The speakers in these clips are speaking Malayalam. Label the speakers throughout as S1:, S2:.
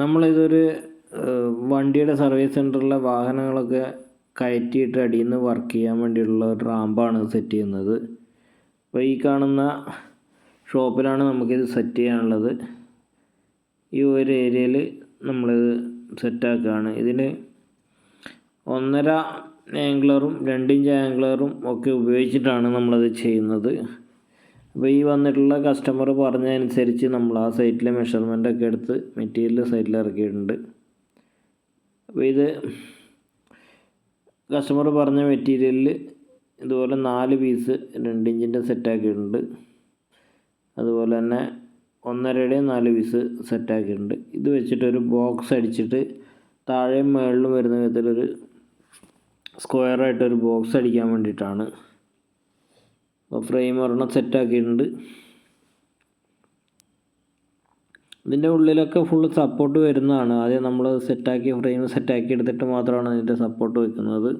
S1: നമ്മളിതൊരു വണ്ടിയുടെ സർവീസ് സെന്ററിലെ വാഹനങ്ങളൊക്കെ കയറ്റിയിട്ട് അടിയിൽ നിന്ന് വർക്ക് ചെയ്യാൻ വേണ്ടിയിട്ടുള്ള ഒരു റാമ്പാണ് സെറ്റ് ചെയ്യുന്നത്. അപ്പോൾ ഈ കാണുന്ന ഷോപ്പിലാണ് നമുക്കിത് സെറ്റ് ചെയ്യാനുള്ളത്. ഈ ഒരു ഏരിയയിൽ നമ്മളിത് സെറ്റാക്കുകയാണ്. ഇതിന് ഒന്നര ആംഗ്ലറും രണ്ട് ഇഞ്ച് ആംഗ്ലറും ഒക്കെ ഉപയോഗിച്ചിട്ടാണ് നമ്മളത് ചെയ്യുന്നത്. അപ്പോൾ ഈ വന്നിട്ടുള്ള കസ്റ്റമർ പറഞ്ഞതനുസരിച്ച് നമ്മൾ ആ സൈറ്റിലെ മെഷർമെന്റ് ഒക്കെ എടുത്ത് മെറ്റീരിയൽ സൈറ്റിൽ ഇറക്കിയിട്ടുണ്ട്. അപ്പോൾ ഇത് കസ്റ്റമർ പറഞ്ഞ മെറ്റീരിയലിൽ ഇതുപോലെ നാല് പീസ് രണ്ട് ഇഞ്ചിന്റെ സെറ്റാക്കിയിട്ടുണ്ട് അതുപോലെ തന്നെ ഒന്നരയുടെ നാല് പീസ് സെറ്റാക്കിയിട്ടുണ്ട് ഇത് വെച്ചിട്ടൊരു ബോക്സ് അടിച്ചിട്ട് താഴെയും മുകളിലും വരുന്ന വിധത്തിലൊരു സ്ക്വയറായിട്ടൊരു ബോക്സ് അടിക്കാൻ വേണ്ടിയിട്ടാണ്. അപ്പോൾ ഫ്രെയിം ഒരെണ്ണം സെറ്റാക്കിയിട്ടുണ്ട് ഇതിന്റെ ഉള്ളിലൊക്കെ ഫുള്ള് സപ്പോർട്ട് വരുന്നതാണ്. ആദ്യം നമ്മൾ സെറ്റാക്കി ഫ്രെയിം സെറ്റാക്കി എടുത്തിട്ട് മാത്രമാണ് അതിന്റെ സപ്പോർട്ട് വയ്ക്കുന്നത്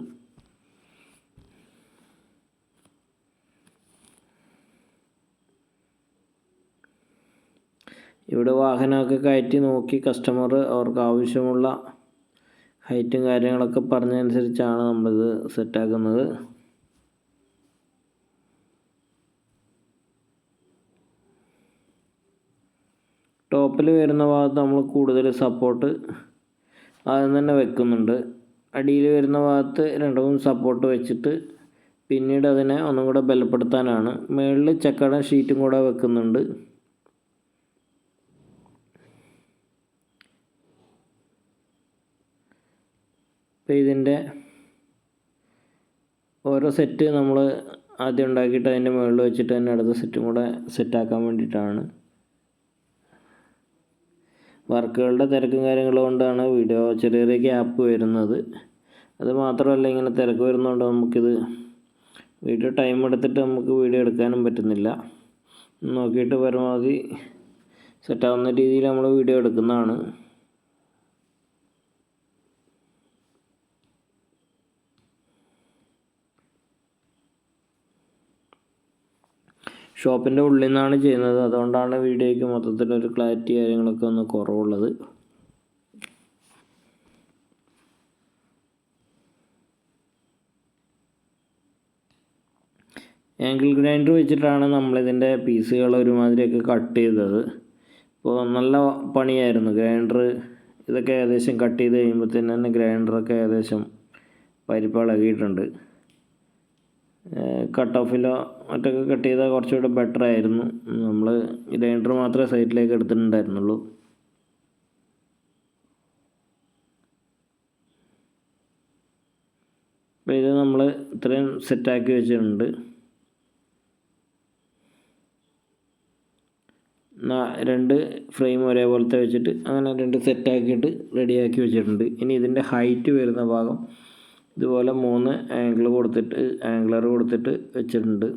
S1: ഇവിടെ വാഹനമൊക്കെ കയറ്റി നോക്കി കസ്റ്റമർ അവർക്ക് ആവശ്യമുള്ള ഹൈറ്റും കാര്യങ്ങളൊക്കെ പറഞ്ഞതനുസരിച്ചാണ് നമ്മളിത് സെറ്റാക്കുന്നത് ടോപ്പിൽ വരുന്ന ഭാഗത്ത് നമ്മൾ കൂടുതൽ സപ്പോർട്ട് ആദ്യം തന്നെ വെക്കുന്നുണ്ട്. അടിയിൽ വരുന്ന ഭാഗത്ത് രണ്ട് മൂന്ന് സപ്പോർട്ട് വെച്ചിട്ട് പിന്നീട് അതിനെ ഒന്നും കൂടെ ബലപ്പെടുത്താനാണ്. മുകളിൽ ചക്കട ഷീറ്റും കൂടെ വെക്കുന്നുണ്ട്. അപ്പോൾ ഇതിന്റെ ഓരോ സെറ്റ് നമ്മൾ ആദ്യം ഉണ്ടാക്കിയിട്ട് അതിന്റെ മുകളിൽ വെച്ചിട്ട് തന്നെ അടുത്ത സെറ്റും കൂടെ സെറ്റാക്കാൻ വേണ്ടിയിട്ടാണ്. വർക്കുകളുടെ തിരക്കും കാര്യങ്ങളും കൊണ്ടാണ് വീഡിയോ ചെറിയ ചെറിയ ഗ്യാപ്പ് വരുന്നത്. അത് മാത്രമല്ല ഇങ്ങനെ തിരക്ക് വരുന്നതുകൊണ്ട് നമുക്കിത് വീഡിയോ ടൈം എടുത്തിട്ട് നമുക്ക് വീഡിയോ എടുക്കാനും പറ്റുന്നില്ല. നോക്കിയിട്ട് പരമാവധി സെറ്റാവുന്ന രീതിയിൽ നമ്മൾ വീഡിയോ എടുക്കുന്നതാണ്. ഷോപ്പിന്റെ ഉള്ളിൽ നിന്നാണ് ചെയ്യുന്നത്. അതുകൊണ്ടാണ് വീഡിയോയ്ക്ക് മൊത്തത്തിലൊരു ക്ലാരിറ്റി കാര്യങ്ങളൊക്കെ ഒന്ന് കുറവുള്ളത്. ആംഗിൾ ഗ്രൈൻഡർ വെച്ചിട്ടാണ് നമ്മളിതിന്റെ പീസുകൾ ഒരുമാതിരിയൊക്കെ കട്ട് ചെയ്തത്. ഇപ്പോൾ നല്ല പണിയായിരുന്നു. ഗ്രൈൻഡർ ഇതൊക്കെ ഏകദേശം കട്ട് ചെയ്ത് കഴിയുമ്പോൾ തന്നെ ഗ്രൈൻഡറൊക്കെ ഏകദേശം പരിപ്പിളകിയിട്ടുണ്ട് കട്ട് ഓഫിലോ മറ്റൊക്കെ കട്ട് ചെയ്താൽ കുറച്ചുകൂടെ ബെറ്റർ ആയിരുന്നു. നമ്മൾ ഗ്രൈൻഡർ മാത്രമേ സൈറ്റിലേക്ക് എടുത്തിട്ടുണ്ടായിരുന്നുള്ളൂ. അപ്പോൾ ഇത് നമ്മൾ ഇത്രയും സെറ്റാക്കി വെച്ചിട്ടുണ്ട്. രണ്ട് ഫ്രെയിം ഒരേപോലത്തെ വെച്ചിട്ട് അങ്ങനെ രണ്ട് സെറ്റാക്കിയിട്ട് റെഡിയാക്കി വെച്ചിട്ടുണ്ട്. ഇനി ഇതിന്റെ ഹൈറ്റ് വരുന്ന ഭാഗം ഇതുപോലെ മൂന്ന് ആംഗിൾ കൊടുത്തിട്ട് ആംഗിളർ കൊടുത്തിട്ട് വെച്ചിട്ടുണ്ട്.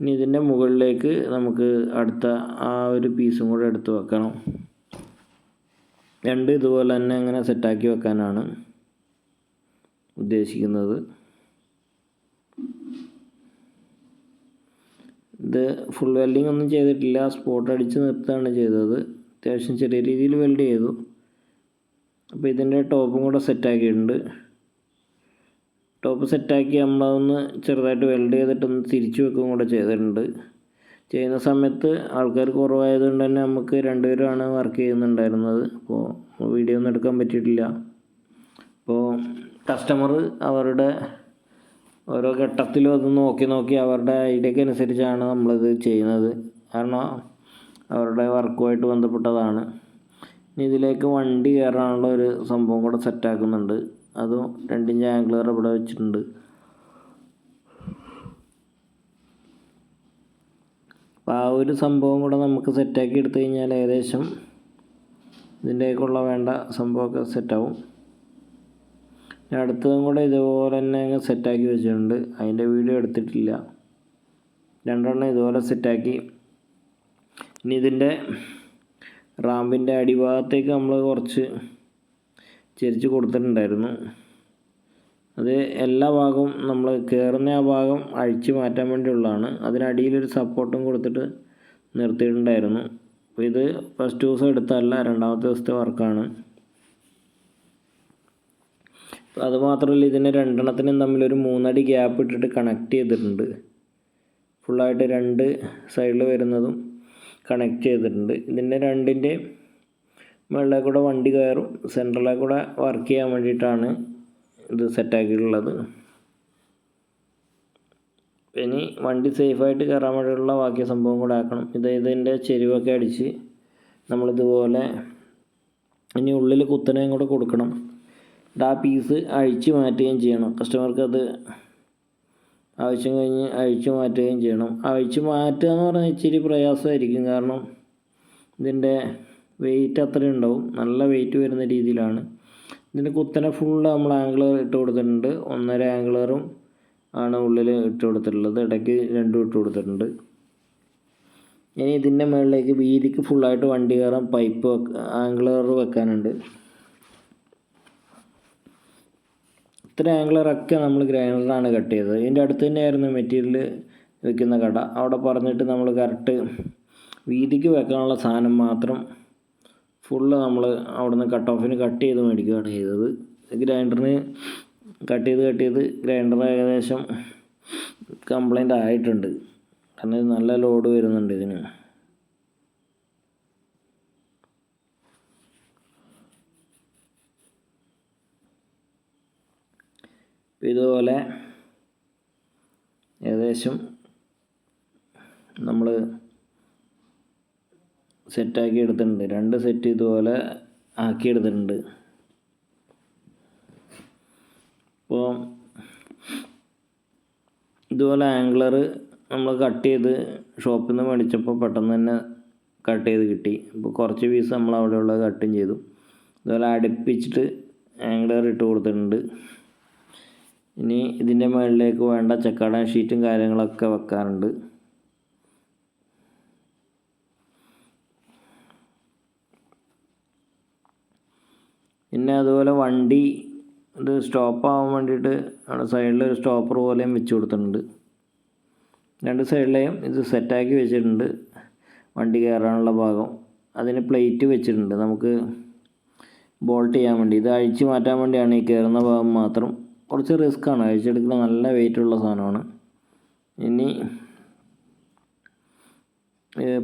S1: ഇനി ഇതിന്റെ മുകളിലേക്ക് നമുക്ക് അടുത്ത ആ ഒരു പീസും കൂടെ എടുത്ത് വെക്കണം. രണ്ട് ഇതുപോലെ തന്നെ അങ്ങനെ സെറ്റാക്കി വെക്കാനാണ് ഉദ്ദേശിക്കുന്നത്. ഇത് ഫുൾ വെൽഡിംഗ് ഒന്നും ചെയ്തിട്ടില്ല സ്പോട്ട് അടിച്ച് നിർത്തുകയാണ് ചെയ്തത്. അത്യാവശ്യം ചെറിയ രീതിയിൽ വെൽഡ് ചെയ്തു. അപ്പോൾ ഇതിന്റെ ടോപ്പും കൂടെ സെറ്റാക്കിയിട്ടുണ്ട്. ടോപ്പ് സെറ്റാക്കി നമ്മളതൊന്ന് ചെറുതായിട്ട് വെൽഡ് ചെയ്തിട്ടൊന്ന് തിരിച്ചു വെക്കുകയും കൂടെ ചെയ്തിട്ടുണ്ട്. ചെയ്യുന്ന സമയത്ത് ആൾക്കാർ കുറവായതുകൊണ്ട് തന്നെ നമുക്ക് രണ്ടുപേരുമാണ് വർക്ക് ചെയ്യുന്നുണ്ടായിരുന്നത്. അപ്പോൾ വീഡിയോ ഒന്നും എടുക്കാൻ പറ്റിയിട്ടില്ല. അപ്പോൾ കസ്റ്റമർ അവരുടെ ഓരോ ഘട്ടത്തിലും അത് നോക്കി നോക്കി അവരുടെ ഐഡിയക്ക് അനുസരിച്ചാണ് നമ്മളിത് ചെയ്യുന്നത്. കാരണം അവരുടെ വർക്കുമായിട്ട് ബന്ധപ്പെട്ടതാണ്. ഇതിലേക്ക് വണ്ടി കയറാനുള്ള ഒരു സംഭവം കൂടെ സെറ്റാക്കുന്നുണ്ട് അതും രണ്ടിഞ്ച് ആംഗ്ലർ ഇവിടെ വെച്ചിട്ടുണ്ട്. അപ്പോൾ ആ ഒരു സംഭവം കൂടെ നമുക്ക് സെറ്റാക്കി എടുത്തു കഴിഞ്ഞാൽ ഏകദേശം ഇതിന്റെയൊക്കെയുള്ള വേണ്ട സംഭവമൊക്കെ സെറ്റാവും അടുത്തതും കൂടെ ഇതുപോലെ തന്നെ അങ്ങ് സെറ്റാക്കി വെച്ചിട്ടുണ്ട്. അതിന്റെ വീഡിയോ എടുത്തിട്ടില്ല. രണ്ടെണ്ണം ഇതുപോലെ സെറ്റാക്കി ഇനി ഇതിന്റെ റാമ്പിന്റെ അടിഭാഗത്തേക്ക് നമ്മൾ കുറച്ച് ചെരിച്ച് കൊടുത്തിട്ടുണ്ടായിരുന്നു. അത് എല്ലാ ഭാഗവും നമ്മൾ കയറുന്ന ആ ഭാഗം അഴിച്ചു മാറ്റാൻ വേണ്ടിയുള്ളതാണ്. അതിനടിയിലൊരു സപ്പോർട്ടും കൊടുത്തിട്ട് നിർത്തിയിട്ടുണ്ടായിരുന്നു. അപ്പോൾ ഇത് ഫസ്റ്റ് ദിവസം എടുത്തല്ല രണ്ടാമത്തെ ദിവസത്തെ വർക്കാണ് അതുമാത്രമല്ല ഇതിന് രണ്ടെണ്ണത്തിനും തമ്മിലൊരു മൂന്നടി ഗ്യാപ്പ് ഇട്ടിട്ട് കണക്ട് ചെയ്തിട്ടുണ്ട്. ഫുള്ളായിട്ട് രണ്ട് സൈഡിൽ വരുന്നതും കണക്ട് ചെയ്തിട്ടുണ്ട്. ഇതിന്റെ രണ്ടിന്റെ മുകളിലെ കൂടെ വണ്ടി കയറും സെന്ററിലെ കൂടെ വർക്ക് ചെയ്യാൻ വേണ്ടിയിട്ടാണ് ഇത് സെറ്റാക്കിയിട്ടുള്ളത് ഇനി വണ്ടി സേഫായിട്ട് കയറാൻ വേണ്ടിയിട്ടുള്ള ബാക്കി സംഭവം കൂടെ ആക്കണം. ഇത് ഇതിന്റെ ചെരുവൊക്കെ അടിച്ച് നമ്മളിതുപോലെ ഇനി ഉള്ളിൽ കുത്തനെയും കൂടെ കൊടുക്കണം. ആ പീസ് അഴിച്ച് മാറ്റുകയും ചെയ്യണം. കസ്റ്റമർക്ക് അത് ആവശ്യം കഴിഞ്ഞ് അഴിച്ചു മാറ്റുകയും ചെയ്യണം. അഴിച്ചു മാറ്റുക എന്ന് പറഞ്ഞാൽ ഇച്ചിരി പ്രയാസമായിരിക്കും. കാരണം ഇതിന്റെ വെയിറ്റ് അത്രയും ഉണ്ടാവും. നല്ല വെയിറ്റ് വരുന്ന രീതിയിലാണ്. ഇതിന്റെ കുത്തനെ ഫുള്ള് നമ്മൾ ആംഗിളർ ഇട്ട് കൊടുത്തിട്ടുണ്ട്. ഒന്നര ആംഗിളറും ആണ് ഉള്ളിൽ ഇട്ട് കൊടുത്തിട്ടുള്ളത്. ഇടയ്ക്ക് രണ്ടും ഇട്ട് കൊടുത്തിട്ടുണ്ട്. ഇനി ഇതിന്റെ മുകളിലേക്ക് വീതിക്ക് ഫുള്ളായിട്ട് വണ്ടി കയറാൻ പൈപ്പ് ആംഗിളർ വെക്കാനുണ്ട്. ഇത്ര ആംഗിളറൊക്കെ നമ്മൾ ഗ്രൈൻഡറാണ് കട്ട് ചെയ്തത്. ഇതിന്റെ അടുത്ത് തന്നെയായിരുന്നു മെറ്റീരിയൽ വെക്കുന്ന കട. അവിടെ പറഞ്ഞിട്ട് നമ്മൾ കറക്റ്റ് വീതിക്ക് വെക്കാനുള്ള സാധനം മാത്രം ഫുള്ള് നമ്മൾ അവിടെ നിന്ന് കട്ട് ഓഫിന് കട്ട് ചെയ്ത് മേടിക്കുകയാണ് ചെയ്തത്. ഗ്രൈൻഡറിന് കട്ട് ചെയ്ത് കട്ട് ചെയ്ത് ഗ്രൈൻഡർ ഏകദേശം കംപ്ലൈന്റ് ആയിട്ടുണ്ട്. കാരണം ഇത് നല്ല ലോഡ് വരുന്നുണ്ട് ഇതിന്. ഇതുപോലെ ഏകദേശം നമ്മൾ സെറ്റാക്കി എടുത്തിട്ടുണ്ട്. രണ്ട് സെറ്റ് ഇതുപോലെ ആക്കി എടുത്തിട്ടുണ്ട്. അപ്പോൾ ഇതുപോലെ ആംഗ്ലർ നമ്മൾ കട്ട് ചെയ്ത് ഷോപ്പിൽ നിന്ന് മേടിച്ചപ്പോൾ പെട്ടെന്ന് തന്നെ കട്ട് ചെയ്ത് കിട്ടി. അപ്പോൾ കുറച്ച് പീസ് നമ്മൾ അവിടെയുള്ള കട്ടും ചെയ്തു. ഇതുപോലെ അടുപ്പിച്ചിട്ട് ആംഗ്ലർ ഇട്ട് കൊടുത്തിട്ടുണ്ട്. ഇനി ഇതിന്റെ മുകളിലേക്ക് വേണ്ട ചക്കാടൻ ഷീറ്റും കാര്യങ്ങളൊക്കെ വെക്കാറുണ്ട്. പിന്നെ അതുപോലെ വണ്ടി ഇത് സ്റ്റോപ്പ് ആവാൻ വേണ്ടിയിട്ട് അവിടെ സൈഡിൽ ഒരു സ്റ്റോപ്പർ പോലെയും വെച്ച് കൊടുത്തിട്ടുണ്ട്. രണ്ട് സൈഡിലെയും ഇത് സെറ്റാക്കി വെച്ചിട്ടുണ്ട്. വണ്ടി കയറാനുള്ള ഭാഗം. അതിന് പ്ലേറ്റ് വെച്ചിട്ടുണ്ട്. നമുക്ക് ബോൾട്ട് ചെയ്യാൻ വേണ്ടി. ഇത് അഴിച്ചു മാറ്റാൻ വേണ്ടിയാണ് ഈ കയറുന്ന ഭാഗം മാത്രം. കുറച്ച് റിസ്ക്കാണ് അഴിച്ചെടുക്കുന്ന നല്ല വെയിറ്റ് ഉള്ള സാധനമാണ്. ഇനി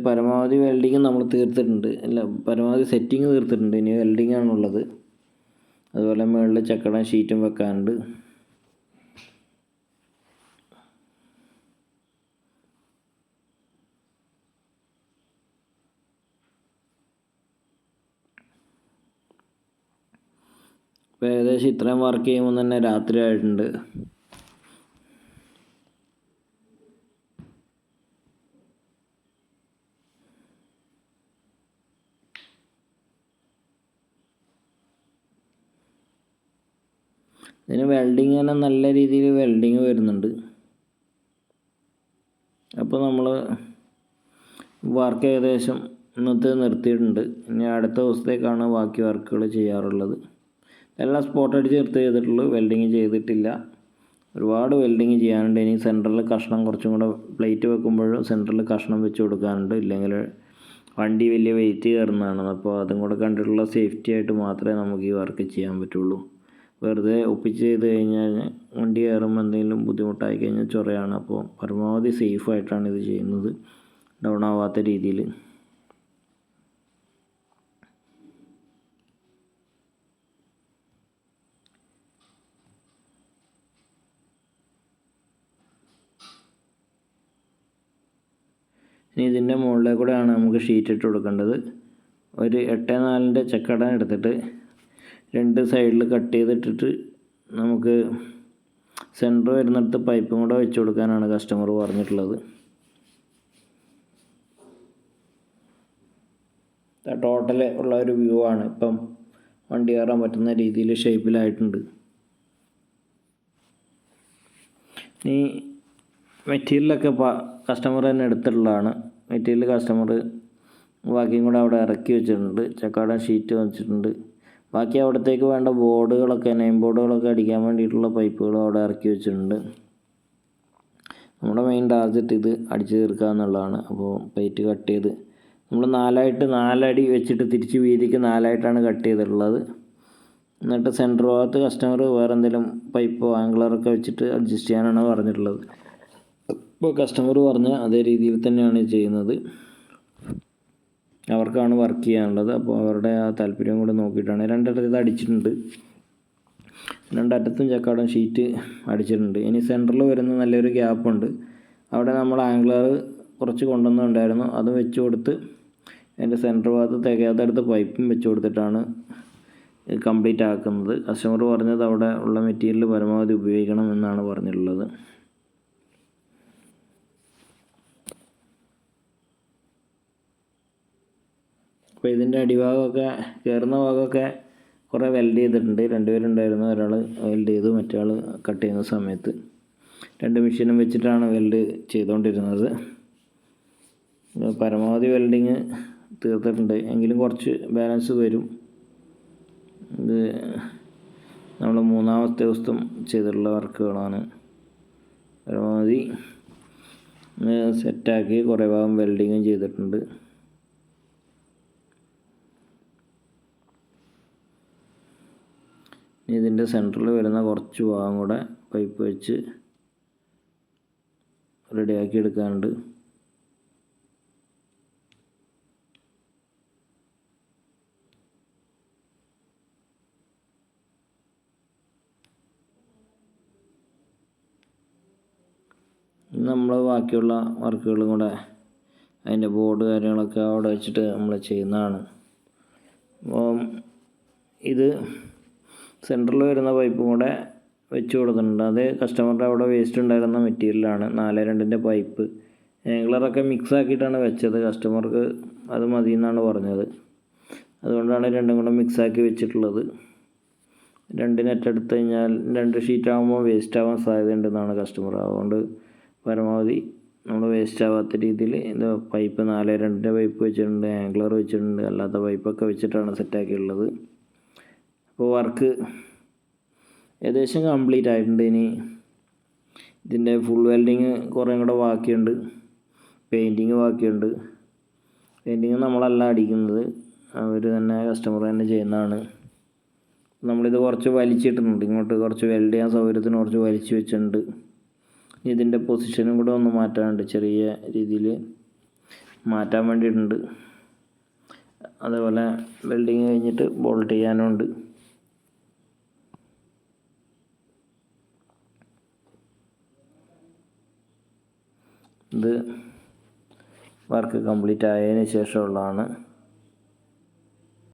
S1: പരമാവധി വെൽഡിങ് നമ്മൾ തീർത്തിട്ടുണ്ട്. അല്ല പരമാവധി സെറ്റിങ് തീർത്തിട്ടുണ്ട്. ഇനി വെൽഡിങ് ആണുള്ളത്. അതുപോലെ മുകളിൽ ചക്കട ഷീറ്റും വെക്കാനുണ്ട്. ഇപ്പോൾ ഏകദേശം ഇത്രയും വർക്ക് ചെയ്യുമ്പോൾ തന്നെ രാത്രി ആയിട്ടുണ്ട്. ഇതിന് വെൽഡിങ് തന്നെ നല്ല രീതിയിൽ വെൽഡിങ് വരുന്നുണ്ട്. അപ്പോൾ നമ്മൾ വർക്ക് ഏകദേശം ഇന്നത്തെ നിർത്തിയിട്ടുണ്ട്. ഇനി അടുത്ത ദിവസത്തേക്കാണ് ബാക്കി വർക്കുകൾ ചെയ്യാറുള്ളത്. എല്ലാം സ്പോട്ട് അടിച്ച് നിർത്തി ചെയ്തിട്ടുള്ളൂ. വെൽഡിങ് ചെയ്തിട്ടില്ല. ഒരുപാട് വെൽഡിങ് ചെയ്യാനുണ്ട്. ഇനി സെന്ററിൽ കഷ്ണം കുറച്ചും കൂടെ പ്ലേറ്റ് വെക്കുമ്പോഴും സെന്ററിൽ കഷ്ണം വെച്ച് കൊടുക്കാനുണ്ട്. ഇല്ലെങ്കിൽ വണ്ടി വലിയ വെയിറ്റ് കയറുന്നതാണ്. അപ്പോൾ അതും കൂടെ കണ്ടിട്ടുള്ള സേഫ്റ്റി ആയിട്ട് മാത്രമേ നമുക്ക് ഈ വർക്ക് ചെയ്യാൻ പറ്റുള്ളൂ. വെറുതെ ഒപ്പിച്ച് ചെയ്ത് കഴിഞ്ഞാൽ വണ്ടി കയറുമ്പോൾ എന്തെങ്കിലും ബുദ്ധിമുട്ടായി കഴിഞ്ഞാൽ ചൊറയാണ്. അപ്പോൾ പരമാവധി സേഫായിട്ടാണ് ഇത് ചെയ്യുന്നത്. ഡൗൺ ആവാത്ത രീതിയിൽ. ഇനി ഇതിന്റെ മുകളിൽ കൂടെയാണ് നമുക്ക് ഷീറ്റ് ഇട്ട് കൊടുക്കേണ്ടത്. ഒരു എട്ട് നാലിന്റെ ചക്കട എടുത്തിട്ട് രണ്ട് സൈഡിൽ കട്ട് ചെയ്തിട്ടിട്ട് നമുക്ക് സെന്റർ വരുന്നിടത്ത് പൈപ്പും കൂടെ വെച്ച് കൊടുക്കാനാണ് കസ്റ്റമർ പറഞ്ഞിട്ടുള്ളത്. ടോട്ടൽ ഉള്ള ഒരു വ്യൂ ആണ്. ഇപ്പം വണ്ടി കയറാൻ പറ്റുന്ന രീതിയിൽ ഷേപ്പിലായിട്ടുണ്ട് ഇനി മെറ്റീരിയലൊക്കെ കസ്റ്റമർ തന്നെ എടുത്തിട്ടുള്ളതാണ്. മെറ്റീരിയൽ കസ്റ്റമർ ബാക്കിയും കൂടെ അവിടെ ഇറക്കി വെച്ചിട്ടുണ്ട്. ചക്കാട ഷീറ്റ് വെച്ചിട്ടുണ്ട്. ബാക്കി അവിടത്തേക്ക് വേണ്ട ബോർഡുകളൊക്കെ നെയിം ബോർഡുകളൊക്കെ അടിക്കാൻ വേണ്ടിയിട്ടുള്ള പൈപ്പുകളും അവിടെ ഇറക്കി വെച്ചിട്ടുണ്ട്. നമ്മുടെ മെയിൻ ടാർജറ്റ് ഇത് അടിച്ചു തീർക്കുക എന്നുള്ളതാണ്. അപ്പോൾ പ്ലേറ്റ് കട്ട് ചെയ്ത് നമ്മൾ നാലായിട്ട് നാലടി വെച്ചിട്ട് തിരിച്ച് വീതിക്ക് നാലായിട്ടാണ് കട്ട് ചെയ്തിട്ടുള്ളത്. എന്നിട്ട് സെന്റർ ഭാഗത്ത് കസ്റ്റമർ വേറെ എന്തെങ്കിലും പൈപ്പോ ആംഗ്ലറൊക്കെ വെച്ചിട്ട് അഡ്ജസ്റ്റ് ചെയ്യാനാണ് പറഞ്ഞിട്ടുള്ളത്. ഇപ്പോൾ കസ്റ്റമർ പറഞ്ഞ അതേ രീതിയിൽ തന്നെയാണ് ചെയ്യുന്നത്. അവർക്കാണ് വർക്ക് ചെയ്യാനുള്ളത്. അപ്പോൾ അവരുടെ ആ താല്പര്യം കൂടെ നോക്കിയിട്ടാണ്. രണ്ടിടത്ത് ഇത് അടിച്ചിട്ടുണ്ട്. രണ്ടറ്റത്തും ചക്കാടം ഷീറ്റ് അടിച്ചിട്ടുണ്ട്. ഇനി സെന്ററിൽ വരുന്ന നല്ലൊരു ഗ്യാപ്പുണ്ട് അവിടെ നമ്മൾ ആംഗ്ലർ കുറച്ച് കൊണ്ടുവന്നുണ്ടായിരുന്നു അത് വെച്ച് കൊടുത്ത് അതിന്റെ സെന്റർ ഭാഗത്ത് തികയാത്തടുത്ത് പൈപ്പും വെച്ച് കൊടുത്തിട്ടാണ് കംപ്ലീറ്റ് ആക്കുന്നത്. കസ്റ്റമർ പറഞ്ഞത് അവിടെ ഉള്ള മെറ്റീരിയൽ പരമാവധി ഉപയോഗിക്കണം എന്നാണ് പറഞ്ഞിട്ടുള്ളത്. അപ്പോൾ ഇതിന്റെ അടിഭാഗമൊക്കെ കയറുന്ന ഭാഗമൊക്കെ കുറേ വെൽഡ് ചെയ്തിട്ടുണ്ട്. രണ്ടുപേരുണ്ടായിരുന്നു. ഒരാൾ വെൽഡ് ചെയ്തു മറ്റേ ആൾ കട്ട് ചെയ്യുന്ന സമയത്ത്. രണ്ട് മെഷീനും വെച്ചിട്ടാണ് വെൽഡ് ചെയ്തുകൊണ്ടിരുന്നത് പരമാവധി വെൽഡിങ് തീർത്തിട്ടുണ്ട്. എങ്കിലും കുറച്ച് ബാലൻസ് വരും. ഇത് നമ്മൾ മൂന്നാമത്തെ ദിവസം ചെയ്തിട്ടുള്ള വർക്കുകളാണ്. പരമാവധി സെറ്റാക്കി കുറേ ഭാഗം വെൽഡിങ്ങും ചെയ്തിട്ടുണ്ട്. ഇതിന്റെ സെന്ററിൽ വരുന്ന കുറച്ച് ഭാഗം കൂടെ പൈപ്പ് വെച്ച് റെഡിയാക്കി എടുക്കാനുണ്ട്. നമ്മൾ ബാക്കിയുള്ള വർക്കുകളും കൂടെ അതിന്റെ ബോർഡ് കാര്യങ്ങളൊക്കെ അവിടെ വെച്ചിട്ട് നമ്മൾ ചെയ്യുന്നതാണ്. അപ്പം ഇത് സെന്ററിൽ വരുന്ന പൈപ്പും കൂടെ വെച്ച് കൊടുത്തിട്ടുണ്ട്. അത് കസ്റ്റമറുടെ അവിടെ വേസ്റ്റ് ഉണ്ടായിരുന്ന മെറ്റീരിയലാണ് നാല് രണ്ടിന്റെ പൈപ്പ് ഏങ്കളറൊക്കെ മിക്സ് ആക്കിയിട്ടാണ് വെച്ചത്. കസ്റ്റമർക്ക് അത് മതി എന്നാണ് പറഞ്ഞത്. അതുകൊണ്ടാണ് രണ്ടും കൂടെ മിക്സാക്കി വെച്ചിട്ടുള്ളത്. രണ്ട് നെറ്റ് എടുത്തു കഴിഞ്ഞാൽ രണ്ട് ഷീറ്റ് ആകുമ്പോൾ വേസ്റ്റ് ആവാൻ സാധ്യതയുണ്ടെന്നാണ് കസ്റ്റമർ അതുകൊണ്ട് പരമാവധി നമ്മൾ വേസ്റ്റ് ആവാത്ത രീതിയിൽ ഇത് പൈപ്പ് നാല് രണ്ടിന്റെ പൈപ്പ് വെച്ചിട്ടുണ്ട് ആംഗ്ലർ വെച്ചിട്ടുണ്ട് അല്ലാത്ത പൈപ്പൊക്കെ വെച്ചിട്ടാണ് സെറ്റാക്കിയുള്ളത് അപ്പോൾ വർക്ക് ഏകദേശം കംപ്ലീറ്റ് ആയിട്ടുണ്ട് ഇനി. ഇതിന്റെ ഫുൾ വെൽഡിങ് കുറേ കൂടെ ബാക്കിയുണ്ട്. പെയിന്റിങ് ബാക്കിയുണ്ട്. പെയിന്റിങ് നമ്മളല്ല അടിക്കുന്നത്. അവർ തന്നെ കസ്റ്റമർ തന്നെ ചെയ്യുന്നതാണ്. നമ്മളിത് കുറച്ച് വലിച്ചിട്ടുണ്ട് ഇങ്ങോട്ട് കുറച്ച് വെൽഡ് ചെയ്യാൻ സൗകര്യത്തിന് കുറച്ച് വലിച്ചു വെച്ചിട്ടുണ്ട്. ഇതിന്റെ പൊസിഷനും കൂടെ ഒന്ന് മാറ്റാനുണ്ട്. ചെറിയ രീതിയിൽ മാറ്റാൻ വേണ്ടിയിട്ടുണ്ട്. അതേപോലെ വെൽഡിങ് കഴിഞ്ഞിട്ട് ബോൾട്ട് ചെയ്യാനുണ്ട്. ഇത് വർക്ക് കംപ്ലീറ്റ് ആയതിന് ശേഷമുള്ളതാണ്.